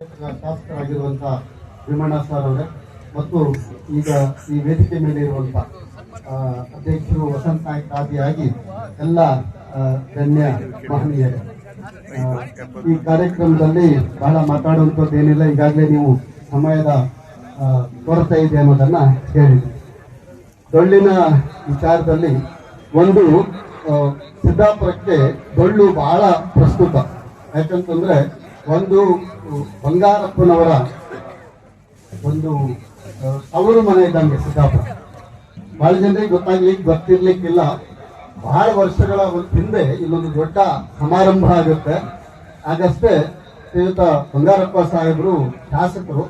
ಶಾಸಕರಾಗಿರುವಂತ ವಿಮಣ್ಣ sir ಅವರೇ, ಮತ್ತು ಈಗ ಈ ವೇದಿಕೆ ಮೇಲೆ ಇರುವಂತ ಅಧ್ಯಕ್ಷರು ವಸಂತ ನಾಯ್ಕ ಆದಿಯಾಗಿ ಎಲ್ಲ ಗಣ್ಯ ಮಹನೀಯರೇ. ಈ ಕಾರ್ಯಕ್ರಮದಲ್ಲಿ ಬಹಳ ಮಾತಾಡುವಂಥದ್ದು ಏನಿಲ್ಲ, ಈಗಾಗಲೇ ನೀವು ಸಮಯದ ಕೊರತೆ ಇದೆ ಅನ್ನೋದನ್ನ ಹೇಳಿದ್ರಿ ಡೊಳ್ಳಿನ ವಿಚಾರದಲ್ಲಿ ಒಂದು ಸಿದ್ದಾಪುರಕ್ಕೆ ಡೊಳ್ಳು ಬಹಳ ಪ್ರಸ್ತುತ. ಯಾಕಂತಂದ್ರೆ ಒಂದು ಬಂಗಾರಪ್ಪನವರ ಒಂದು ಅವರು ಮನೆ ಇದ್ದಂಗೆ ಸಿದ್ದಾಪುರ. ಬಹಳ ಜನರಿಗೆ ಗೊತ್ತಾಗ್ಲಿಕ್ಕೆ ಗೊತ್ತಿರ್ಲಿಕ್ಕಿಲ್ಲ. ಬಹಳ ವರ್ಷಗಳ ಹಿಂದೆ ಇಲ್ಲೊಂದು ದೊಡ್ಡ ಸಮಾರಂಭ ಆಗುತ್ತೆ. ಆಗಷ್ಟೇ ಶ್ರೀಯುತ ಬಂಗಾರಪ್ಪ ಸಾಹೇಬರು ಶಾಸಕರು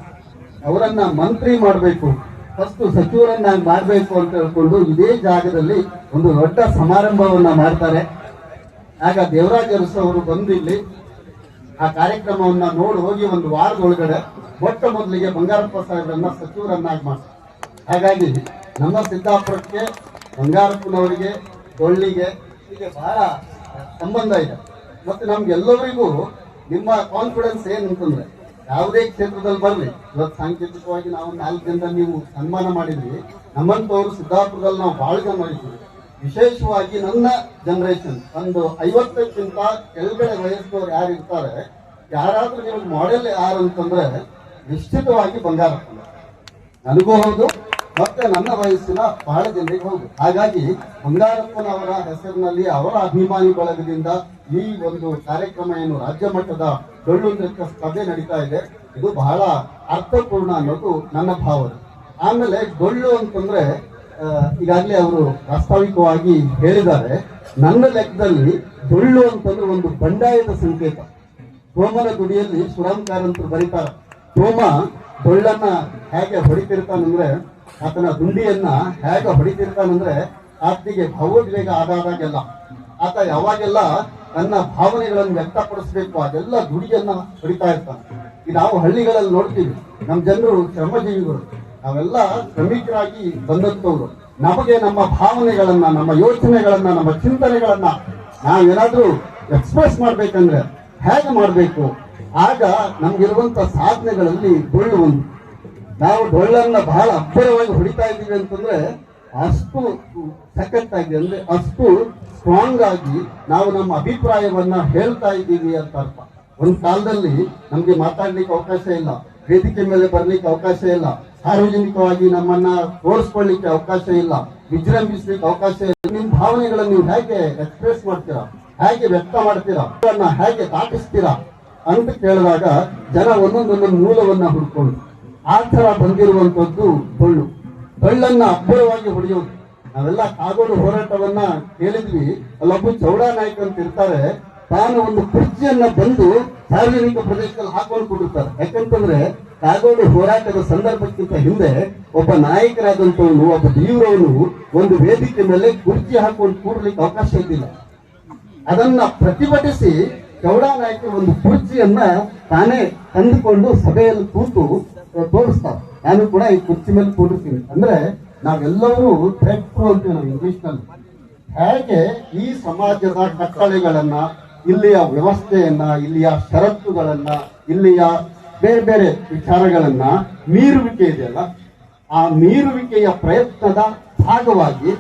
ಅವರನ್ನ ಮಂತ್ರಿ ಮಾಡಬೇಕು. ಫಸ್ಟ್ ಸಚಿವರನ್ನಾಗಿ ಮಾಡಬೇಕು ಅಂತ ಹೇಳ್ಕೊಂಡು ಇದೇ ಜಾಗದಲ್ಲಿ ಒಂದು ದೊಡ್ಡ ಸಮಾರಂಭವನ್ನ ಮಾಡ್ತಾರೆ. ಆಗ ದೇವರಾಜ ಅರಸು ಅವರು ಬಂದು ಇಲ್ಲಿ ಆ ಕಾರ್ಯಕ್ರಮವನ್ನ ನೋಡಿ ಹೋಗಿ ಒಂದು ವಾರದೊಳಗಡೆ ಮೊಟ್ಟ ಮೊದಲಿಗೆ ಬಂಗಾರಪ್ಪ ಸಾಹೇಬರನ್ನ ಸಚಿವರನ್ನಾಗಿ ಮಾಡ್ತಾರೆ. ಹಾಗಾಗಿ ನಮ್ಮ ಸಿದ್ದಾಪುರಕ್ಕೆ ಬಂಗಾರಪ್ಪನವರಿಗೆ ಡೊಳ್ಳಿಗೆ ಹೀಗೆ ಬಹಳ ಸಂಬಂಧ ಇದೆ. ಮತ್ತು ನಮ್ಗೆಲ್ಲರಿಗೂ ನಿಮ್ಮ ಕಾನ್ಫಿಡೆನ್ಸ್ ಏನು ಅಂತಂದ್ರೆ, ಯಾವುದೇ ಕ್ಷೇತ್ರದಲ್ಲಿ ಬರಲಿ, ಇವತ್ತು ಸಾಂಕೇತಿಕವಾಗಿ ನಾವು ನಾಲ್ಕು ಜನ ನೀವು ಸನ್ಮಾನ ಮಾಡಿದ್ವಿ, ನಮ್ಮಂತವರು ಸಿದ್ದಾಪುರದಲ್ಲಿ ನಾವು ಭಾಳ ಮಾಡಿದ್ವಿ. ವಿಶೇಷವಾಗಿ ನನ್ನ ಜನರೇಷನ್ ಒಂದು ಐವತ್ತಕ್ಕಿಂತ ಕೆಳಗಡೆ ವಯಸ್ಸಿನವ್ರು ಯಾರು ಇರ್ತಾರೆ, ಯಾರಾದ್ರೂ ಮಾಡೆಲ್ ಯಾರು ಅಂತಂದ್ರೆ ನಿಶ್ಚಿತವಾಗಿ ಬಂಗಾರ ನನಗೂ ಹೌದು, ಮತ್ತೆ ನನ್ನ ವಯಸ್ಸಿನ ಬಹಳ ಜನರಿಗೆ ಹೌದು. ಹಾಗಾಗಿ ಬಂಗಾರಪ್ಪನವರ ಹೆಸರಿನಲ್ಲಿ ಅವರ ಅಭಿಮಾನಿ ಬಳಗದಿಂದ ಈ ಒಂದು ಕಾರ್ಯಕ್ರಮ ಏನು ರಾಜ್ಯ ಮಟ್ಟದ ಡೊಳ್ಳು ನೃತ್ಯ ಸ್ಪರ್ಧೆ ನಡೀತಾ ಇದೆ. ಇದು ಬಹಳ ಅರ್ಥಪೂರ್ಣ ಅನ್ನೋದು ನನ್ನ ಭಾವನೆ. ಆಮೇಲೆ ಡೊಳ್ಳು ಅಂತಂದ್ರೆ ಈಗಾಗಲೇ ಅವರು ಪ್ರಾಸ್ತಾವಿಕವಾಗಿ ಹೇಳಿದ್ದಾರೆ, ನನ್ನ ಲೆಕ್ಕದಲ್ಲಿ ಡೊಳ್ಳು ಅಂತಂದ್ರೆ ಒಂದು ಬಂಡಾಯದ ಸಂಕೇತ. ಸೋಮನ ಗುಡಿಯಲ್ಲಿ ಅಂತ ಬರೀತಾರೆ. ಸೋಮ ಡೊಳ್ಳನ್ನ ಹೇಗೆ ಹೊಡಿತಿರ್ತಾನಂದ್ರೆ, ಆತನ ದುಂಡಿಯನ್ನ ಹೇಗೆ ಹೊಡಿತಿರ್ತಾನಂದ್ರೆ ಆತನಿಗೆ ಭಾವೋದ್ವೇಗ ಆದಾದಾಗೆಲ್ಲ. ಆತ ಯಾವಾಗೆಲ್ಲ ತನ್ನ ಭಾವನೆಗಳನ್ನು ವ್ಯಕ್ತಪಡಿಸಬೇಕು, ಅದೆಲ್ಲ ದುಡಿಯನ್ನ ಹೊಡಿತಾ ಇರ್ತಾನೆ. ನಾವು ಹಳ್ಳಿಗಳಲ್ಲಿ ನೋಡ್ತೀವಿ, ನಮ್ಮ ಜನರು ಶ್ರಮಜೀವಿಗಳು. ನಾವೆಲ್ಲ ಶ್ರಮಿಕರಾಗಿ ಬಂದಂತವ್ರು ನಮಗೆ ನಮ್ಮ ಭಾವನೆಗಳನ್ನ, ನಮ್ಮ ಯೋಚನೆಗಳನ್ನ, ನಮ್ಮ ಚಿಂತನೆಗಳನ್ನ ನಾವೇನಾದ್ರೂ ಎಕ್ಸ್ಪ್ರೆಸ್ ಮಾಡ್ಬೇಕಂದ್ರೆ ಹೇಗೆ ಮಾಡಬೇಕು? ಆಗ ನಮ್ಗಿರುವಂತ ಸಾಧನೆಗಳಲ್ಲಿ ಡೊಳ್ಳು ಒಂದು. ನಾವು ಡೊಳ್ಳನ್ನ ಬಹಳ ಅಬ್ಬರವಾಗಿ ಹೊಡಿತಾ ಇದ್ದೀವಿ ಅಂತಂದ್ರೆ ಅಷ್ಟು ಸಖತ್ತಾಗಿ ಅಂದ್ರೆ ಅಷ್ಟು ಸ್ಟ್ರಾಂಗ್ ಆಗಿ ನಾವು ನಮ್ಮ ಅಭಿಪ್ರಾಯವನ್ನ ಹೇಳ್ತಾ ಇದ್ದೀವಿ ಅಂತ ಅರ್ಥ. ಒಂದು ಕಾಲದಲ್ಲಿ ನಮ್ಗೆ ಮಾತಾಡ್ಲಿಕ್ಕೆ ಅವಕಾಶ ಇಲ್ಲ. ವೇದಿಕೆ ಮೇಲೆ ಬರ್ಲಿಕ್ಕೆ ಅವಕಾಶ ಇಲ್ಲ. ಸಾರ್ವಜನಿಕವಾಗಿ ನಮ್ಮನ್ನ ತೋರಿಸ್ಕೊಳ್ಳಿಕ್ಕೆ ಅವಕಾಶ ಇಲ್ಲ. ವಿಜೃಂಭಿಸ್ಲಿಕ್ಕೆ ಅವಕಾಶ ಇಲ್ಲ. ನಿಮ್ ಭಾವನೆಗಳನ್ನ ನೀವು ಹೇಗೆ ಎಕ್ಸ್ಪ್ರೆಸ್ ಮಾಡ್ತೀರಾ? ಹೇಗೆ ವ್ಯಕ್ತ ಮಾಡ್ತೀರಾ? ಹೇಗೆ ದಾಟಿಸ್ತೀರಾ? ಅಂತ ಕೇಳಿದಾಗ ಜನ ಒಂದೊಂದೊಂದು ಮೂಲವನ್ನ ಹುಡ್ಕೊಂಡು ಆ ತರ ಬಂದಿರುವಂತದ್ದು ಡೊಳ್ಳು ಡೊಳ್ಳನ್ನ ಅಬ್ಬರವಾಗಿ ಹೊಡೆಯೋದು. ನಾವೆಲ್ಲ ಕಾಗೋಡು ಹೋರಾಟವನ್ನ ಕೇಳಿದ್ವಿ. ಅಲ್ಲೊಬ್ಬ ಚೌಡಾ ನಾಯಕ್ ಅಂತ ಇರ್ತಾರೆ. ತಾನು ಒಂದು ಕುರ್ಚಿಯನ್ನ ಬಂದು ಸಾರ್ವಜನಿಕ ಪ್ರದೇಶದಲ್ಲಿ ಹಾಕೊಂಡು ಕೊಡುತ್ತಾರೆ ಯಾಕಂತಂದ್ರೆ ಕಾಗೋಡು ಹೋರಾಟದ ಸಂದರ್ಭಕ್ಕಿಂತ ಹಿಂದೆ ಒಬ್ಬ ನಾಯಕರಾದಂತವನು ಒಬ್ಬ ದೇವರವನು ಒಂದು ವೇದಿಕೆ ಮೇಲೆ ಕುರ್ಚಿ ಹಾಕೊಂಡು ಕೂಡ್ಲಿಕ್ಕೆ ಅವಕಾಶ ಇದ್ದಿಲ್ಲ. ಅದನ್ನ ಪ್ರತಿಭಟಿಸಿ ಚೌಡ ನಾಯಕ ಒಂದು ಕುರ್ಚಿಯನ್ನ ತಾನೇ ತಂದುಕೊಂಡು ಸಭೆಯಲ್ಲಿ ಕೂತು ತೋರಿಸ್ತಾರೆ. ನಾನು ಕೂಡ ಈ ಕುರ್ಚಿ ಮೇಲೆ ಕೂಡಿರ್ತೀನಿ ಅಂದ್ರೆ ನಾವೆಲ್ಲರೂ ಟ್ರೆಕ್ಟ್ರು ಅಂತೀವಿ ನಾವು ಇಂಗ್ಲಿಷ್ನಲ್ಲಿ ಹೇಗೆ ಈ ಸಮಾಜದ ಕಟ್ಟಳೆಗಳನ್ನ, ಇಲ್ಲಿಯ ವ್ಯವಸ್ಥೆಯನ್ನ, ಇಲ್ಲಿಯ ಷರತ್ತುಗಳನ್ನ, ಇಲ್ಲಿಯ ಬೇರೆ ಬೇರೆ ವಿಚಾರಗಳನ್ನ ಮೀರುವಿಕೆ ಇದೆಯಲ್ಲ ಆ ಮೀರುವಿಕೆಯ ಪ್ರಯತ್ನದ ಭಾಗವಾಗಿ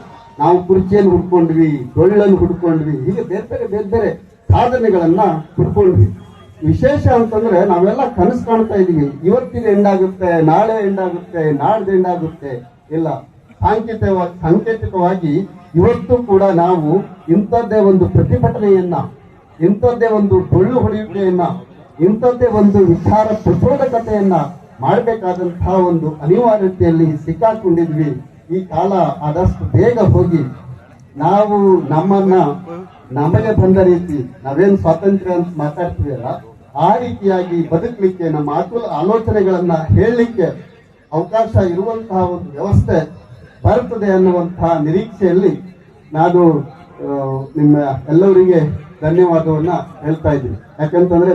ನಾವು ಕುರ್ಚಿಯನ್ನು ಹುಡ್ಕೊಂಡ್ವಿ, ಡೊಳ್ಳನ್ನು ಹುಡ್ಕೊಂಡ್ವಿ, ಹೀಗೆ ಬೇರೆ ಬೇರೆ ಬೇರೆ ಬೇರೆ ಸಾಧನೆಗಳನ್ನ ಹುಡ್ಕೊಂಡ್ವಿ. ವಿಶೇಷ ಅಂತಂದ್ರೆ ನಾವೆಲ್ಲ ಕನಸು ಕಾಣ್ತಾ ಇದೀವಿ ಇವತ್ತಿನ ಎಂಡಾಗುತ್ತೆ, ನಾಳೆ ಎಂಡಾಗುತ್ತೆ, ನಾಡ್ದು ಎಂಡಾಗುತ್ತೆ. ಇಲ್ಲ, ಸಾಂಕೇತಿಕವಾಗಿ ಸಾಂಕೇತಿಕವಾಗಿ ಇವತ್ತು ಕೂಡ ನಾವು ಇಂಥದ್ದೇ ಒಂದು ಪ್ರತಿಭಟನೆಯನ್ನ, ಇಂಥದ್ದೇ ಒಂದು ಡೊಳ್ಳು ಹೊಡೆಯುವಿಕೆಯನ್ನ ಇಂಥದ್ದೇ ಒಂದು ವಿಚಾರ ಪ್ರಚೋದಕತೆಯನ್ನ ಮಾಡಬೇಕಾದಂತಹ ಒಂದು ಅನಿವಾರ್ಯತೆಯಲ್ಲಿ ಸಿಕ್ಕಾಕೊಂಡಿದ್ವಿ. ಈ ಕಾಲ ಆದಷ್ಟು ಬೇಗ ಹೋಗಿ ನಾವು ನಮ್ಮನ್ನ ನಮಗೆ ಬಂದ ರೀತಿ ನಾವೇನು ಸ್ವಾತಂತ್ರ್ಯ ಅಂತ ಮಾತಾಡ್ತೀವಲ್ಲ ಆ ರೀತಿಯಾಗಿ ಬದುಕಲಿಕ್ಕೆ, ನಮ್ಮ ಆತುಲ ಆಲೋಚನೆಗಳನ್ನ ಹೇಳಲಿಕ್ಕೆ ಅವಕಾಶ ಇರುವಂತಹ ಒಂದು ವ್ಯವಸ್ಥೆ ಬರ್ತದೆ ಅನ್ನುವಂತಹ ನಿರೀಕ್ಷೆಯಲ್ಲಿ ನಾನು ನಿಮ್ಮ ಎಲ್ಲರಿಗೆ ಧನ್ಯವಾದವನ್ನ ಹೇಳ್ತಾ ಇದ್ದೀನಿ. ಯಾಕಂತಂದ್ರೆ